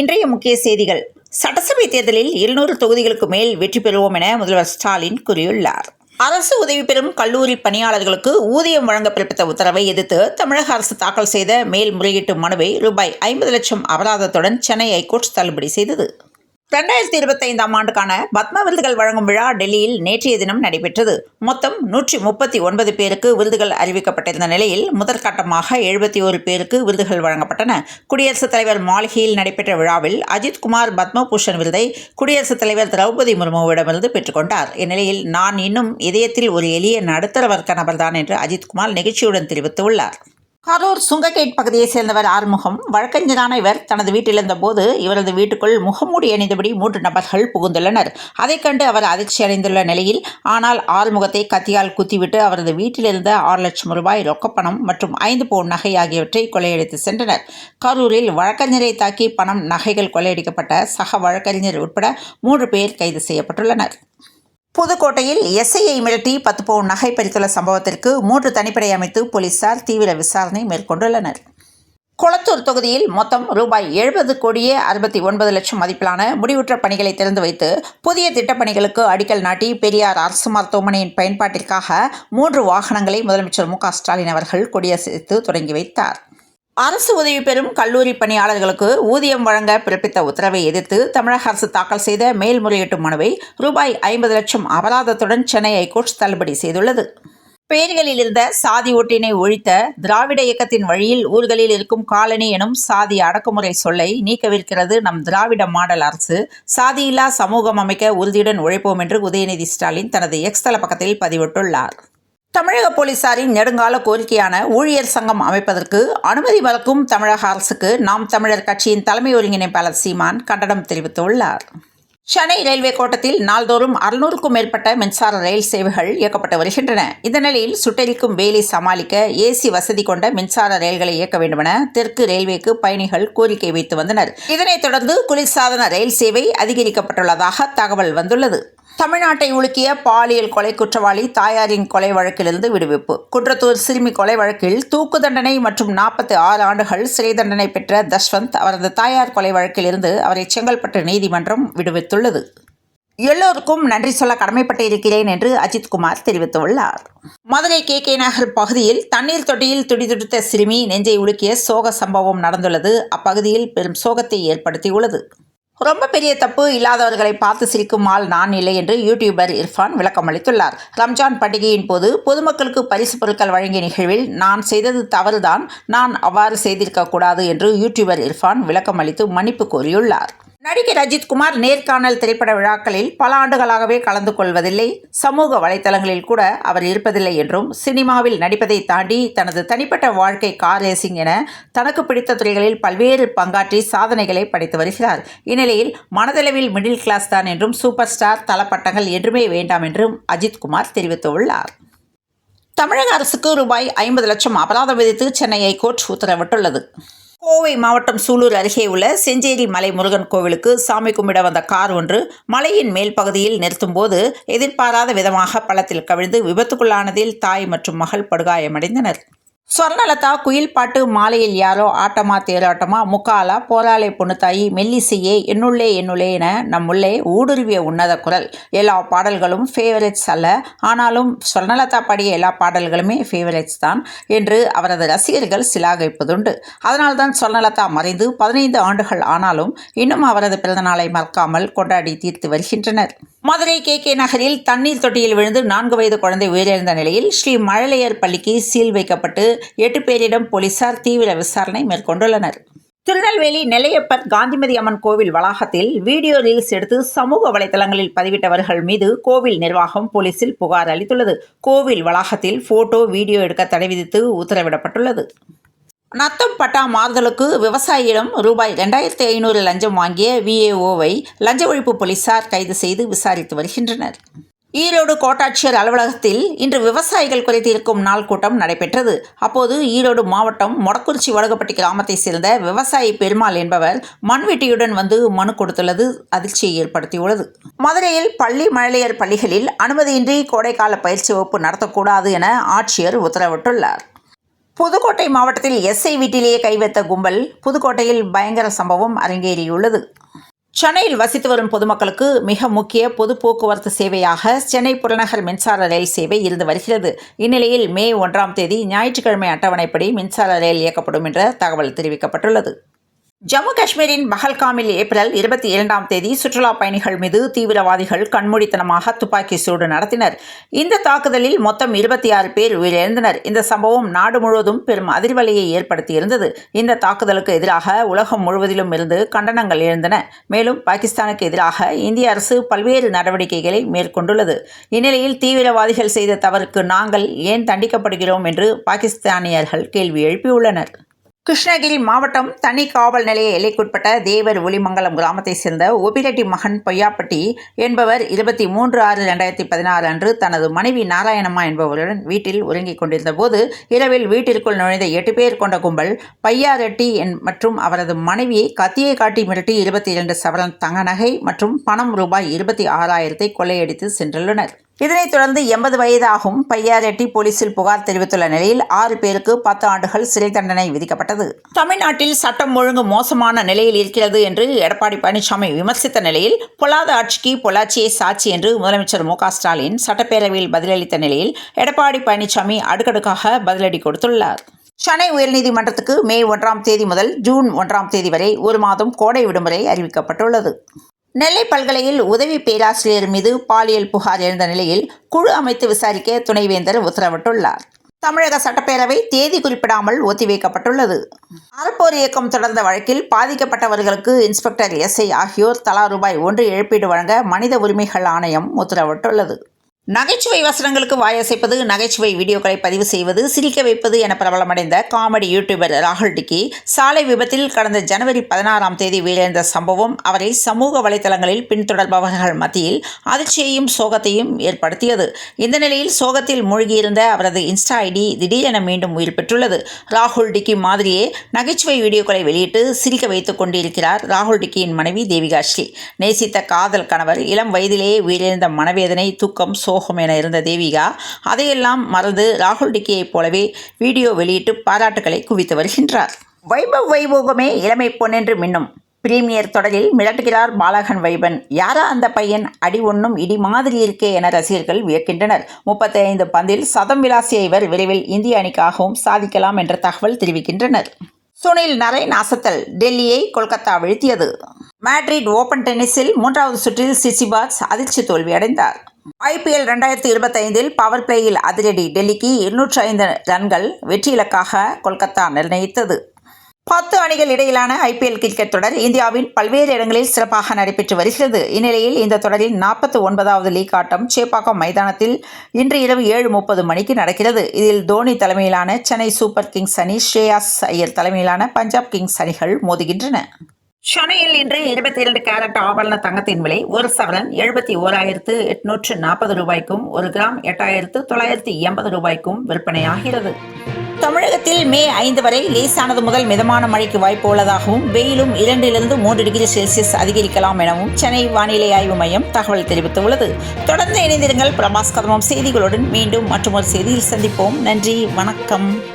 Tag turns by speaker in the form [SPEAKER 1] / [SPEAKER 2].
[SPEAKER 1] இன்றைய முக்கிய செய்திகள். சட்டசபை தேர்தலில் இருநூறு தொகுதிகளுக்கு மேல் வெற்றி பெறுவோம் என முதல்வர் ஸ்டாலின் கூறியுள்ளார். அரசு உதவி பெறும் கல்லூரி பணியாளர்களுக்கு ஊதியம் வழங்க பிறப்பித்த உத்தரவை எதிர்த்து தமிழக அரசு தாக்கல் செய்த மேல்முறையீட்டு மனுவை ரூபாய் ஐம்பது லட்சம் அபராதத்துடன் சென்னை ஐகோர்ட் தள்ளுபடி செய்தது. ரெண்டாயிரத்தி இருபத்தைந்தாம் ஆண்டுக்கான பத்ம விருதுகள் வழங்கும் விழா டெல்லியில் நேற்றைய தினம் நடைபெற்றது. மொத்தம் நூற்றி முப்பத்தி ஒன்பது பேருக்கு விருதுகள் அறிவிக்கப்பட்டிருந்த நிலையில் முதற்கட்டமாக எழுபத்தி ஒரு பேருக்கு விருதுகள் வழங்கப்பட்டன. குடியரசுத் தலைவர் மாளிகையில் நடைபெற்ற விழாவில் அஜித்குமார் பத்மபூஷன் விருதை குடியரசுத் தலைவர் திரௌபதி முர்முவிடமிருந்து பெற்றுக்கொண்டார் இந்நிலையில் நான் இன்னும் இதயத்தில் ஒரு எளிய நடுத்தர வர்க்க நபர்தான் என்று அஜித்குமார் நெகிழ்ச்சியுடன் தெரிவித்துள்ளார். கரூர் சுங்ககேட் பகுதியைச் சேர்ந்தவர் ஆறுமுகம். வழக்கறிஞரான இவர் தனது வீட்டில் இருந்தபோது இவரது வீட்டுக்குள் முகமூடி அணிந்தபடி மூன்று நபர்கள் புகுந்துள்ளனர். அதைக் கண்டு அவர் அதிர்ச்சி அடைந்துள்ள நிலையில் ஆனால் ஆறுமுகத்தை கத்தியால் குத்திவிட்டு அவரது வீட்டில் இருந்த ஆறு லட்சம் ரூபாய் ரொக்கப்பணம் மற்றும் ஐந்து பவுன் நகை ஆகியவற்றை கொள்ளையடித்து சென்றனர். கரூரில் வழக்கறிஞரை தாக்கி பணம் நகைகள் கொள்ளையடிக்கப்பட்ட சக வழக்கறிஞர் உட்பட மூன்று பேர் கைது செய்யப்பட்டுள்ளனர். புதுக்கோட்டையில் எஸ்ஐயை மிரட்டி பத்து பவுன் நகை பறித்துள்ள சம்பவத்திற்கு மூன்று தனிப்படை அமைத்து போலீசார் தீவிர விசாரணை மேற்கொண்டுள்ளனர். கொளத்தூர் தொகுதியில் மொத்தம் ரூபாய் எழுபது கோடியே அறுபத்தி ஒன்பது லட்சம் மதிப்பிலான முடிவுற்ற பணிகளை திறந்து வைத்து புதிய திட்டப்பணிகளுக்கு அடிக்கல் நாட்டி பெரியார் அரசு மருத்துவமனையின் பயன்பாட்டிற்காக மூன்று வாகனங்களை முதலமைச்சர் மு க ஸ்டாலின் அவர்கள் கொடியசைத்து தொடங்கி வைத்தார். அரசு உதவி பெறும் கல்லூரி பணியாளர்களுக்கு ஊதியம் வழங்க பிறப்பித்த உத்தரவை எதிர்த்து தமிழக அரசு தாக்கல் செய்த மேல்முறையீட்டு மனுவை ரூபாய் ஐம்பது லட்சம் அபராதத்துடன் சென்னை ஐகோர்ட் தள்ளுபடி செய்துள்ளது. பெயர்களில் இருந்த சாதி ஓட்டினை ஒழித்த திராவிட இயக்கத்தின் வழியில் ஊர்களில் இருக்கும் காலனி எனும் சாதி அடக்குமுறை சொல்லை நீக்கவிருக்கிறது நம் திராவிட மாடல் அரசு. சாதியில்லா சமூகம் அமைக்க உறுதியுடன் உழைப்போம் என்று உதயநிதி ஸ்டாலின் தனது எக்ஸ்தல பக்கத்தில் பதிவிட்டுள்ளார். தமிழக போலீசாரின் நெடுங்கால கோரிக்கையான ஊழியர் சங்கம் அமைப்பதற்கு அனுமதி மறுக்கும் தமிழக அரசுக்கு நாம் தமிழர் கட்சியின் தலைமை ஒருங்கிணைப்பாளர் சீமான் கண்டனம் தெரிவித்துள்ளார். சென்னை ரயில்வே கோட்டத்தில் நாள்தோறும் அறுநூறுக்கும் மேற்பட்ட மின்சார ரயில் சேவைகள் இயக்கப்பட்டு வருகின்றன. இந்த நிலையில் சுட்டெரிக்கும் வேலை சமாளிக்க ஏசி வசதி கொண்ட மின்சார ரயில்களை இயக்க வேண்டுமென தெற்கு ரயில்வேக்கு பயணிகள் கோரிக்கை வைத்து வந்தனர். இதனைத் தொடர்ந்து குளிர்சாதன ரயில் சேவை அதிகரிக்கப்பட்டுள்ளதாக தகவல் வந்துள்ளது. தமிழ்நாட்டை உலுக்கிய பாலியல் கொலை குற்றவாளி தாயாரின் கொலை வழக்கிலிருந்து விடுவிப்பு. குன்றத்தூர் சிறுமி கொலை வழக்கில் தூக்கு தண்டனை மற்றும் நாற்பத்தி ஆறு ஆண்டுகள் சிறை தண்டனை பெற்ற தஷ்வந்த் அவரது தாயார் கொலை வழக்கிலிருந்து அவரை செங்கல்பட்டு நீதிமன்றம் விடுவித்துள்ளது. எல்லோருக்கும் நன்றி சொல்ல கடமைப்பட்டு இருக்கிறேன் என்று அஜித்குமார் தெரிவித்துள்ளார். மதுரை கே கே நகர் பகுதியில் தண்ணீர் தொட்டியில் துடிதுடித்த சிறுமி நெஞ்சை உலுக்கிய சோக சம்பவம் நடந்துள்ளது. அப்பகுதியில் பெரும் சோகத்தை ஏற்படுத்தியுள்ளது. ரொம்ப பெரிய தப்பு இல்லாதவர்களை பார்த்து சிரிக்கும் ஆள் நான் இல்லை என்று யூடியூபர் இர்ஃபான் விளக்கம் அளித்துள்ளார். ரம்ஜான் பண்டிகையின் போது பொதுமக்களுக்கு பரிசு பொருட்கள் வழங்கிய நிகழ்வில் நான் செய்தது தவறுதான் நான் அவ்வாறு செய்திருக்கக்கூடாது என்று யூடியூபர் இர்ஃபான் விளக்கம் அளித்து மன்னிப்பு கோரியுள்ளார். நடிகர் அஜித்குமார் நேர்காணல் திரைப்பட விழாக்களில் பல ஆண்டுகளாகவே கலந்து கொள்வதில்லை. சமூக வலைதளங்களில் கூட அவர் இருப்பதில்லை என்றும் சினிமாவில் நடிப்பதை தாண்டி தனது தனிப்பட்ட வாழ்க்கை கார் ரேசிங் என தனக்கு பிடித்த துறைகளில் பல்வேறு பங்காற்றி சாதனைகளை படைத்து வருகிறார். இந்நிலையில் மனதளவில் மிடில் கிளாஸ் தான் என்றும் சூப்பர் ஸ்டார் தளப்பட்டங்கள் என்றுமே வேண்டாம் என்றும் அஜித்குமார் தெரிவித்துள்ளார். தமிழக அரசுக்கு ரூபாய் ஐம்பது லட்சம் அபராதம் விதித்து சென்னை ஹைகோர்ட் உத்தரவிட்டுள்ளது. கோவை மாவட்டம் சூலூர் அருகே உள்ள செஞ்சேரி மலை முருகன் கோவிலுக்கு சாமி கும்பிட வந்த கார் ஒன்று மலையின் மேல் பகுதியில் நிறுத்தும்போது எதிர்பாராத விதமாக பள்ளத்தில் கவிழ்ந்து விபத்துக்குள்ளானதில் தாய் மற்றும் மகள் படுகாயமடைந்தனர். சொர்ணலதா குயில் பாட்டு மாலையில் யாரோ ஆட்டமா தேராட்டமா முக்காலா போராளை பொண்ணுத்தாயி மெல்லிசையே என்னுள்ளே என்னுள்ளே என நம்முள்ளே ஊடுருவிய உன்னத குரல். எல்லா பாடல்களும் ஃபேவரட்ஸ் அல்ல. ஆனாலும் ஸ்வர்ணலதா பாடிய எல்லா பாடல்களுமே ஃபேவரட்ஸ் தான் என்று அவரது ரசிகர்கள் சிலாகிப்பதுண்டு. அதனால்தான் சொர்ணலதா மறைந்து பதினைந்து ஆண்டுகள் ஆனாலும் இன்னும் அவரது பிறந்தநாளை மறக்காமல் கொண்டாடி தீர்த்து வருகின்றனர். மதுரை கே கே நகரில் தண்ணீர் தொட்டியில் விழுந்து நான்கு வயது குழந்தை உயிரிழந்த நிலையில் ஸ்ரீ மழலையர் பள்ளிக்கு சீல் வைக்கப்பட்டு எட்டு பேரிடம் போலீசார் தீவிர விசாரணை மேற்கொண்டுள்ளனர். திருநெல்வேலி நெல்லையப்பர் காந்திமதி அம்மன் கோவில் வளாகத்தில் வீடியோ ரீல்ஸ் எடுத்து சமூக வலைதளங்களில் பதிவிட்டவர்கள் மீது கோவில் நிர்வாகம் போலீசில் புகார் அளித்துள்ளது. கோவில் வளாகத்தில் போட்டோ வீடியோ எடுக்க தடை விதித்து உத்தரவிடப்பட்டுள்ளது. நத்தம் பட்டா மாறுதலுக்கு விவசாயியிடம் ரூபாய் ரெண்டாயிரத்தி ஐநூறு லஞ்சம் வாங்கிய விஏஓவை லஞ்ச ஒழிப்பு போலீசார் கைது செய்து விசாரித்து வருகின்றனர். ஈரோடு கோட்டாட்சியர் அலுவலகத்தில் இன்று விவசாயிகள் குறைத்திருக்கும் நாள் கூட்டம் நடைபெற்றது. அப்போது ஈரோடு மாவட்டம் மொடக்குறிச்சி வடகப்பட்டி கிராமத்தை சேர்ந்த விவசாயி பெருமாள் என்பவர் மண்வெட்டியுடன் வந்து மனு கொடுத்துள்ளது. அதிர்ச்சியை ஏற்படுத்தியுள்ளது. மதுரையில் பள்ளி மழலையர் பள்ளிகளில் அனுமதியின்றி கோடைக்கால பயிற்சி வகுப்பு நடத்தக்கூடாது என ஆட்சியர் உத்தரவிட்டுள்ளார். புதுக்கோட்டை மாவட்டத்தில் எஸ்ஐ வீட்டிலேயே கைவைத்த கும்பல் புதுக்கோட்டையில் பயங்கர சம்பவம் அரங்கேறியுள்ளது. சென்னையில் வசித்து வரும் பொதுமக்களுக்கு மிக முக்கிய பொது போக்குவரத்து சேவையாக சென்னை புறநகர் மின்சார ரயில் சேவை இருந்து வருகிறது. இந்நிலையில் மே ஒன்றாம் தேதி ஞாயிற்றுக்கிழமை அட்டவணைப்படி மின்சார ரயில் இயக்கப்படும் என்ற தகவல் தெரிவிக்கப்பட்டுள்ளது. ஜம்மு காஷ்மீரின் பஹல்காமில் ஏப்ரல் இருபத்தி இரண்டாம் தேதி சுற்றுலா பயணிகள் மீது தீவிரவாதிகள் கண்மூடித்தனமாக துப்பாக்கி சூடு நடத்தினர். இந்த தாக்குதலில் மொத்தம் இருபத்தி ஆறு பேர் உயிரிழந்தனர். இந்த சம்பவம் நாடு முழுவதும் பெரும் அதிர்வலையை ஏற்படுத்தியிருந்தது. இந்த தாக்குதலுக்கு எதிராக உலகம் முழுவதிலும் இருந்து கண்டனங்கள் எழுந்தன. மேலும் பாகிஸ்தானுக்கு எதிராக இந்திய அரசு பல்வேறு நடவடிக்கைகளை மேற்கொண்டுள்ளது. இந்நிலையில் தீவிரவாதிகள் செய்த தவறுக்கு நாங்கள் ஏன் தண்டிக்கப்படுகிறோம் என்று பாகிஸ்தானியர்கள் கேள்வி எழுப்பியுள்ளனர். கிருஷ்ணகிரி மாவட்டம் தனி காவல் நிலைய எல்லைக்குட்பட்ட தேவர் ஒளிமங்கலம் கிராமத்தைச் சேர்ந்த ஓபிரெட்டி மகன் பொய்யாப்பட்டி என்பவர் இருபத்தி மூன்று ஆறு ரெண்டாயிரத்தி பதினாறு அன்று தனது மனைவி நாராயணம்மா என்பவருடன் வீட்டில் உறங்கிக் கொண்டிருந்த போது இரவில் வீட்டிற்குள் நுழைந்த எட்டு பேர் கொண்ட கும்பல் பையா ரெட்டி என் மற்றும் அவரது மனைவியை கத்தியை காட்டி மிரட்டி இருபத்தி இரண்டு சவரன் தங்க நகை மற்றும் பணம் ரூபாய் இருபத்தி ஆறாயிரத்தை கொள்ளையடித்து சென்றுள்ளனர். இதனைத் தொடர்ந்து எண்பது வயதாகும் பையாரெட்டி போலீசில் புகார் தெரிவித்துள்ள நிலையில் ஆறு பேருக்கு பத்து ஆண்டுகள் சிறை தண்டனை விதிக்கப்பட்டது. தமிழ்நாட்டில் சட்டம் ஒழுங்கு மோசமான நிலையில் இருக்கிறது என்று எடப்பாடி பழனிசாமி விமர்சித்த நிலையில் பொல்லாத ஆட்சிக்கு பொள்ளாச்சியே சாட்சி என்று முதலமைச்சர் மு ஸ்டாலின் சட்டப்பேரவையில் பதிலளித்த நிலையில் எடப்பாடி பழனிசாமி அடுக்கடுக்காக பதிலடி கொடுத்துள்ளார். சென்னை உயர்நீதிமன்றத்துக்கு மே ஒன்றாம் தேதி முதல் ஜூன் ஒன்றாம் தேதி வரை ஒரு மாதம் கோடை விடுமுறை அறிவிக்கப்பட்டுள்ளது. நெல்லை பல்கலையில் உதவி பேராசிரியர் மீது பாலியல் புகார் எழுந்த நிலையில் குழு அமைத்து விசாரிக்க துணைவேந்தர் உத்தரவிட்டுள்ளார். தமிழக சட்டப்பேரவை தேதி குறிப்பிடாமல் ஒத்திவைக்கப்பட்டுள்ளது. அறப்போர் இயக்கம் தொடர்ந்த வழக்கில் பாதிக்கப்பட்டவர்களுக்கு இன்ஸ்பெக்டர் எஸ்ஐ ஆகியோர் தலா ரூபாய் ஒன்று இழப்பீடு வழங்க மனித உரிமைகள் ஆணையம் உத்தரவிட்டுள்ளது. நகைச்சுவை வசனங்களுக்கு வாயசைப்பது நகைச்சுவை வீடியோக்களை பதிவு செய்வது சிரிக்க வைப்பது என பிரபலமடைந்த காமெடி யூடியூபர் ராகுல் டிக்கி சாலை விபத்தில் கடந்த ஜனவரி பதினாறாம் தேதி உயிரிழந்த சம்பவம் அவரை சமூக வலைதளங்களில் பின்தொடர்பவர்கள் மத்தியில் அதிர்ச்சியையும் சோகத்தையும் ஏற்படுத்தியது. இந்த நிலையில் சோகத்தில் மூழ்கியிருந்த அவரது இன்ஸ்டா ஐடி திடீரென மீண்டும் உயிர் பெற்றுள்ளது. ராகுல் டிக்கி மாதிரியே நகைச்சுவை வீடியோக்களை வெளியிட்டு சிரிக்க வைத்துக் கொண்டிருக்கிறார் ராகுல் டிக்கியின் மனைவி தேவிகாஸ்ரீ நேசித்த காதல் கணவர் இளம் வயதிலேயே உயிரிழந்த மனவேதனை தூக்கம் சோ சோகம் என இருந்த தேவிகா அதையெல்லாம் மறந்து ராகுல் டிக்கியைப் போலவே வீடியோ வெளியிட்டு பாராட்டுகளை குவித்து வருகின்றார். வைபவ் வைபோகமே இளமை பொன்னென்று மின்னும். பிரீமியர் தொடரில் மிரட்டுகிறார் பாலகன் வைபன். யாரா அந்த பையன்? அடி ஒன்றும் இடி மாதிரி இருக்கே என ரசிகர்கள் வியக்கின்றனர். முப்பத்தி ஐந்து பந்தில் சதம் விளாசிய இவர் விரைவில் இந்திய அணிக்காகவும் சாதிக்கலாம் என்ற தகவல் தெரிவிக்கின்றனர். சுனில் நரேன் அசத்தல் டெல்லியை கொல்கத்தா வீழ்த்தியது. மேட்ரிட் ஓபன் டென்னிஸில் மூன்றாவது சுற்றில் சிசிபாஸ் அதிர்ச்சி தோல்வியடைந்தார். ஐபிஎல் ரெண்டாயிரத்தி இருபத்தைந்தில் பவர் பிளேயில் அதிரடி. டெல்லிக்கு இருநூற்றி ஐந்து ரன்கள் வெற்றி இலக்காக கொல்கத்தா நிர்ணயித்தது. பத்து அணிகள் இடையிலான ஐபிஎல் கிரிக்கெட் தொடர் இந்தியாவின் பல்வேறு இடங்களில் சிறப்பாக நடைபெற்று வருகிறது. இந்நிலையில் இந்த தொடரில் நாற்பத்தி ஒன்பதாவது லீக் ஆட்டம் சேப்பாக்கம் மைதானத்தில் இன்று இரவு ஏழு முப்பது மணிக்கு நடக்கிறது. இதில் தோனி தலைமையிலான சென்னை சூப்பர் கிங்ஸ் அணி ஸ்ரேயாஸ் ஐயர் தலைமையிலான பஞ்சாப் கிங்ஸ் அணிகள் மோதுகின்றன. சென்னையில் இன்று இருபத்தி இரண்டு கேரட் ஆபரண தங்கத்தின் விலை ஒரு சவரன் எழுபத்தி ஓராயிரத்து எட்நூற்று நாற்பது ரூபாய்க்கும் ஒரு கிராம் எட்டாயிரத்து தொள்ளாயிரத்தி எண்பது ரூபாய்க்கும் விற்பனையாகிறது. தமிழகத்தில் மே ஐந்து வரை லேசானது முதல் மிதமான மழைக்கு வாய்ப்பு உள்ளதாகவும் வெயிலும் இரண்டிலிருந்து மூன்று டிகிரி செல்சியஸ் அதிகரிக்கலாம் எனவும் சென்னை வானிலை ஆய்வு மையம் தகவல் தெரிவித்துள்ளது. தொடர்ந்து இணைந்திருங்கள் பிரபாஸ் கதமம் செய்திகளுடன் மீண்டும் மற்றொரு செய்தியில் சந்திப்போம். நன்றி வணக்கம்.